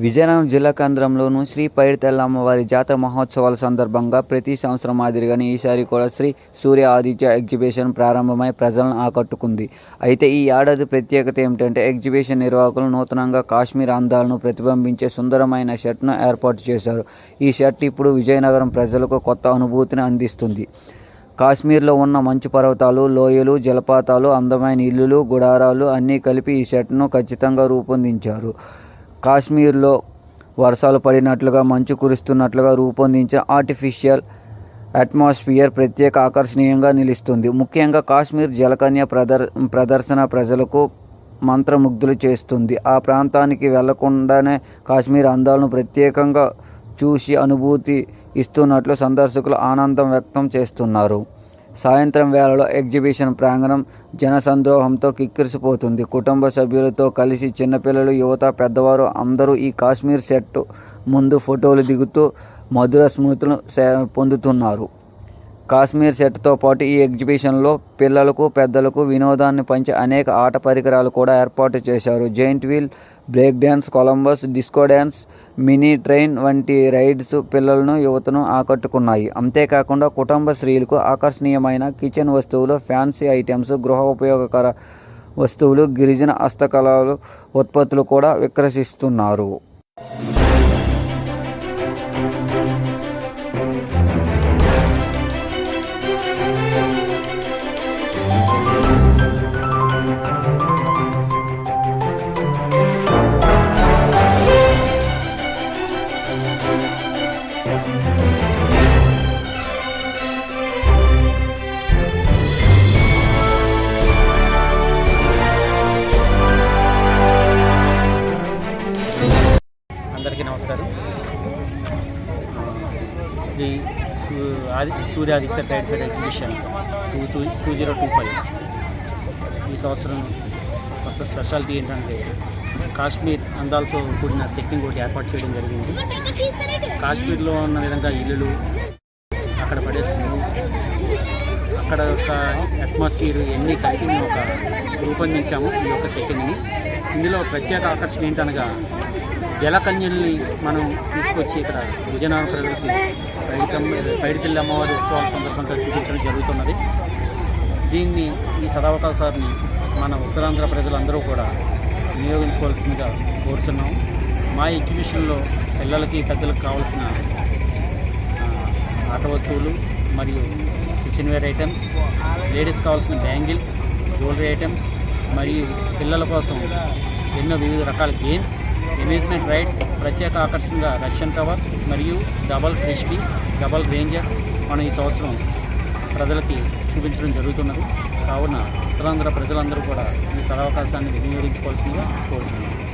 విజయనగరం జిల్లా కేంద్రంలోను శ్రీ పైడితెల్ల అమ్మవారి జాతర మహోత్సవాల సందర్భంగా ప్రతి సంవత్సరం మాదిరిగానే ఈసారి కూడా శ్రీ సూర్య ఆదిత్య ఎగ్జిబిషన్ ప్రారంభమై ప్రజలను ఆకట్టుకుంది. అయితే ఈ ఏడాది ప్రత్యేకత ఏమిటంటే ఎగ్జిబిషన్ నిర్వాహకులు నూతనంగా కాశ్మీర్ అందాలను ప్రతిబింబించే సుందరమైన షర్ట్ను ఏర్పాటు చేశారు. ఈ షర్ట్ ఇప్పుడు విజయనగరం ప్రజలకు కొత్త అనుభూతిని అందిస్తుంది. కాశ్మీర్లో ఉన్న మంచు పర్వతాలు లోయలు జలపాతాలు అందమైన ఇల్లులు గుడారాలు అన్నీ కలిపి ఈ షర్ట్ను ఖచ్చితంగా రూపొందించారు. కాశ్మీర్లో వర్షాలు పడినట్లుగా మంచు కురుస్తున్నట్లుగా రూపొందించిన ఆర్టిఫిషియల్ అట్మాస్ఫియర్ ప్రత్యేక ఆకర్షణీయంగా నిలుస్తుంది. ముఖ్యంగా కాశ్మీర్ జలకన్య ప్రదర్ ప్రదర్శన ప్రజలకు మంత్రముగ్ధులు చేస్తుంది. ఆ ప్రాంతానికి వెళ్ళకుండానే కాశ్మీర్ అందాలను ప్రత్యేకంగా చూసి అనుభూతి ఇస్తున్నట్లు సందర్శకులు ఆనందం వ్యక్తం చేస్తున్నారు. సాయంత్రం వేళలో ఎగ్జిబిషన్ ప్రాంగణం జనసంద్రోహంతో కిక్కిరిసిపోతుంది. కుటుంబ సభ్యులతో కలిసి చిన్నపిల్లలు యువత పెద్దవారు అందరూ ఈ కాశ్మీర్ సెట్ ముందు ఫోటోలు దిగుతూ మధుర స్మృతులు పొందుతున్నారు. కాశ్మీర్ సెట్తో పాటు ఈ ఎగ్జిబిషన్లో పిల్లలకు పెద్దలకు వినోదాన్ని పంచే అనేక ఆట పరికరాలు కూడా ఏర్పాటు చేశారు. Giant wheel break dance Columbus disco dance mini train వంటి రైడ్స్ పిల్లలను యువతను ఆకట్టుకున్నాయి. అంతేకాకుండా కుటుంబ స్త్రీలకు ఆకర్షణీయమైన కిచెన్ వస్తువులు ఫ్యాన్సీ ఐటమ్స్ గృహ ఉపయోగకర వస్తువులు గిరిజన హస్తకళలు ఉత్పత్తులు కూడా విక్రసిస్తున్నారు శ్రీ సూ- ఆది Suryaditya trade fair exhibition two two two zero two five. ఈ సంవత్సరం కొత్త స్పెషాలిటీ ఏంటంటే కాశ్మీర్ అందాలతో కూడిన సెట్టింగ్ ఒకటి ఏర్పాటు చేయడం జరిగింది. కాశ్మీర్లో ఉన్న విధంగా ఇల్లులు అక్కడ పడే అక్కడ యొక్క అట్మాస్ఫియర్ ఇవన్నీ కలిపి మేము ఒక రూపొందించాము ఈ యొక్క సెట్టింగ్ని. ఇందులో ప్రత్యేక ఆకర్షణ ఏంటనగా జలకన్యల్ని మనం తీసుకొచ్చి ఇక్కడ విజయనగరం ప్రజలకి పైడికమ్మ పైడితల్లి అమ్మవారి ఉత్సవాల సందర్భంగా చూపించడం జరుగుతున్నది. దీన్ని ఈ సదావకాశాన్ని మన ఉత్తరాంధ్ర ప్రజలందరూ కూడా వినియోగించుకోవాల్సిందిగా కోరుతున్నాం మా ఎగ్జిబిషన్లో పిల్లలకి పెద్దలకు కావాల్సిన ఆట వస్తువులు మరియు కిచెన్ వేర్ ఐటమ్స్ లేడీస్ కావాల్సిన బ్యాంగిల్స్ జ్యువెలరీ ఐటమ్స్ మరియు పిల్లల కోసం ఎన్నో వివిధ రకాల గేమ్స్ అమ్యూజ్మెంట్ రైడ్స్ ప్రత్యేక ఆకర్షణగా రష్యన్ కవర్ మరియు డబల్ ఫ్రిష్బీ డబల్ రేంజర్ మనం ఈ సంవత్సరం ప్రజలకి చూపించడం జరుగుతున్నది. కావున ఉత్తరాంధ్ర ప్రజలందరూ కూడా ఈ సదవకాశాన్ని వినియోగించుకోవాల్సిందిగా కోరుతున్నాను